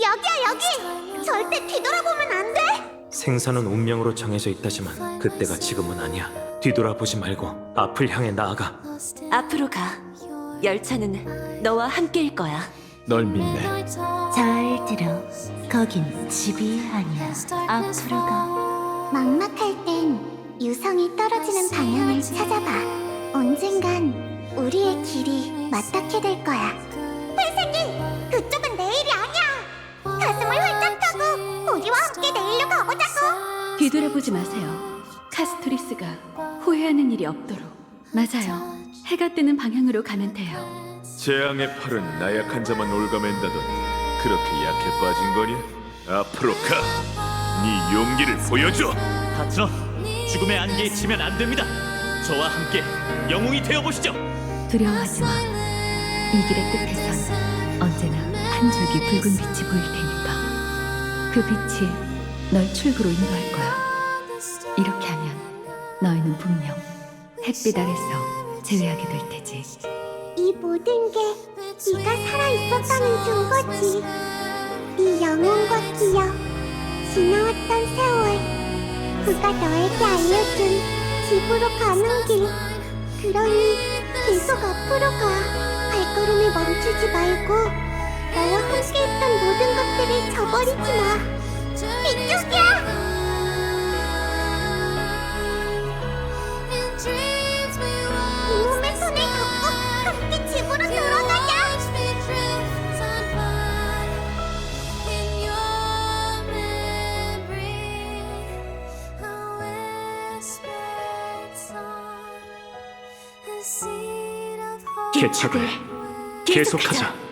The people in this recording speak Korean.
여기야 여기! 절대 뒤돌아보면 안 돼! 생사는 운명으로 정해져 있다지만 그때가 지금은 아니야. 뒤돌아보지 말고 앞을 향해 나아가. 앞으로 가. 열차는 너와 함께일 거야. 널 믿네. 잘 들어. 거긴 집이 아니야. 앞으로 가. 막막할 땐 유성이 떨어지는 방향을 찾아봐. 언젠간 우리의 길이 맞닿게 될 거야. 회생이! 그쪽은 내일이 아니야! 가슴을 활짝 펴고 우리와 함께 내일로 가보자고! 뒤돌아보지 마세요. 카스토리스가 후회하는 일이 없도록. 맞아요. 해가 뜨는 방향으로 가면 돼요. 재앙의 팔은 나약한 자만 올가맨다던 그렇게 약해 빠진 거냐? 앞으로 가! 네 용기를 보여줘! 다쳐 죽음의 안개에 지면 안 됩니다. 저와 함께 영웅이 되어 보시죠. 두려워하지 마. 이 길의 끝에선 언제나 한 줄기 붉은 빛이 보일 테니까. 그 빛이 널 출구로 인도할 거야. 이렇게 하면 너희는 분명 햇빛 아래서 제외하게 될 테지. 이 모든 게 네가 살아 있었다는 증거지. 네 영혼과 기억, 지나왔던 세월, 그가 너에게 알려준 집으로 가는 길. 그러니 계속 앞으로 가. 멈추지 말고 너와 함께했던 모든 것들을 저버리지 마. 이쪽이야! 이 몸의 손을 잡고 함께 집으로 돌아가자. 개척을 계속하자.